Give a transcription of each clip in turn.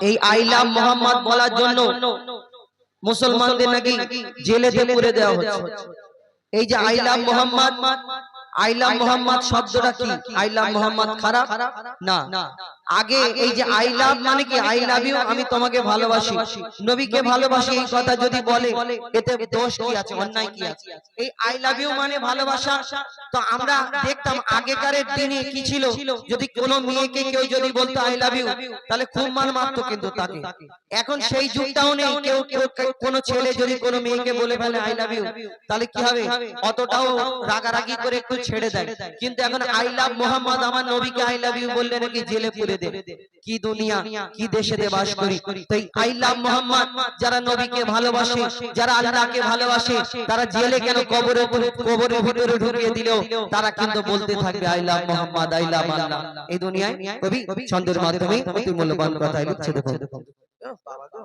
এই আইলাম মোহাম্মদ বলার জন্য মুসলমানদের নাকি জেলে পুরে দেওয়া হচ্ছে। এই যে আইলাম মোহাম্মদ আইলাম মোহাম্মদ শব্দটা কি? মোহাম্মদ খারাপ? না। আগে এই যে আই লাভ মানে কি? আই লাভ ইউ আমি তোমাকে ভালোবাসি। নবীকে ভালোবাসি এই কথা যদি বলে এতে দোষ কি আছে? অন্যায় কি আছে? এই আই লাভ ইউ মানে ভালোবাসা। তো আমরা দেখতাম আগেকারের দিনে কি ছিল? যদি কোনো মেয়েকে কেউ যদি বলতো আই লাভ ইউ তাহলে খুব মান মারতো কিন্তু তাকে। এখন সেই যুগটাও নেই। কেউ কেউ কোনো ছেলে যদি কোনো মেয়েকে বলে ফেলে আই লাভ ইউ তাহলে কি হবে অতটাও রাগারাগি করে একটু ছেড়ে দেয় কিন্তু এখন আই লাভ মোহাম্মদ আমার নবীকে আই লাভ ইউ বললে নাকি জেলে পুরে দে কি দুনিয়া কি দেশেতে বাস করি? তাই আই লাভ মোহাম্মদ যারা নবীকে ভালোবাসে যারা আল্লাহকে ভালোবাসে তারা জেলে কেন কবরে কবরের ভিতরে ঢুকিয়ে দিলেও তারা কিন্তু বলতে থাকবে I love Mohammad I love Allah. এই দুনিয়ায় কবি ছন্দের মাধ্যমে অতি মূল্যবান কথা লিখছে দেখো বাবা গো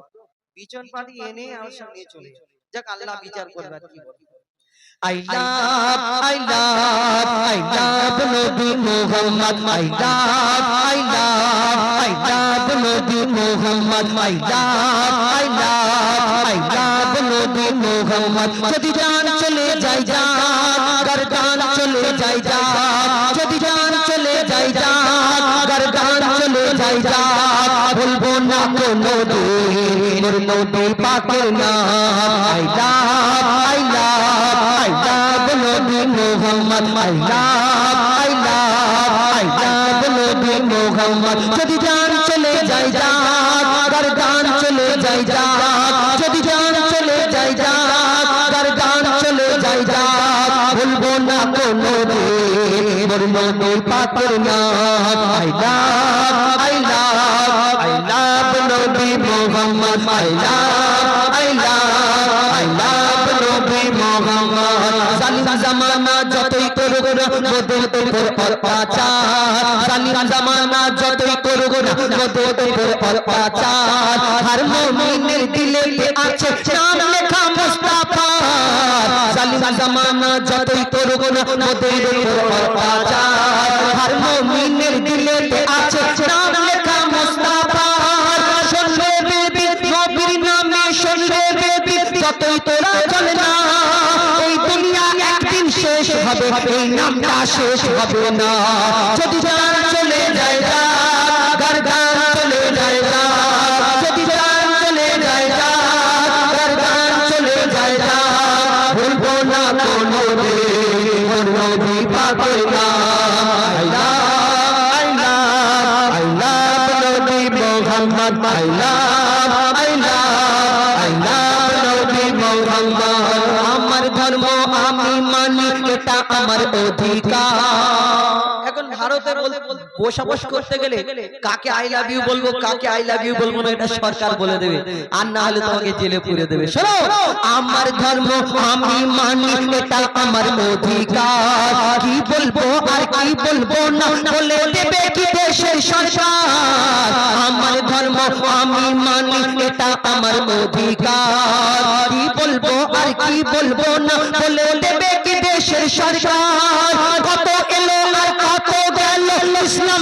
বিচন পাতি এনে আমার সঙ্গে চলে যাক আল্লাহ বিচার করবে আর কি বলব I love, I love, I love Nabi Muhammad. I love, I love, I love Nabi Muhammad. I love, I love, I love Nabi Muhammad. যদি জান চলে যাই যা গরদান চলে যাই যা যদি জান চলে যাই যা গরদান চলে যাই যা বলব না কোনো মোর নবী পাকের নাম I love I love I love নবী Mohammad. I love I love I love নবী মোহাম্মদ। যদি জান চলে যাই যা গরদান চলে যাই যা। যদি জান চলে যাই যা গরদান চলে যাই যা। বলব না কোনো মোর নবী পাকের নাম I love Mohammad I love I love I love নবী মোহাম্মদ জালিম জামানা যতই করুক মোদের উপর হবে এই নামটা শেষ হবে না যদি জান চলে যায় আই লাভ আমার অধিকার। এখন ভারতে বসবাস করতে গেলে কাকে আই লাভ ইউ বলব, কাকে আই লাভ ইউ বলব না, এটা সরকার বলে দেবে। আর না হলে তোমাকে জেলে পুরে দেবে। শোনো, আমার ধর্ম আমি মানি, এটা আমার অধিকার। কি বলব আর কি বলব না বলে দেবে কি দেশের সরকার? আমার ধর্ম আমি মানি, এটা আমার অধিকার। কি বলব আর কি বলব না বলে সরকার কত এলো আর কত গেল ইসলাম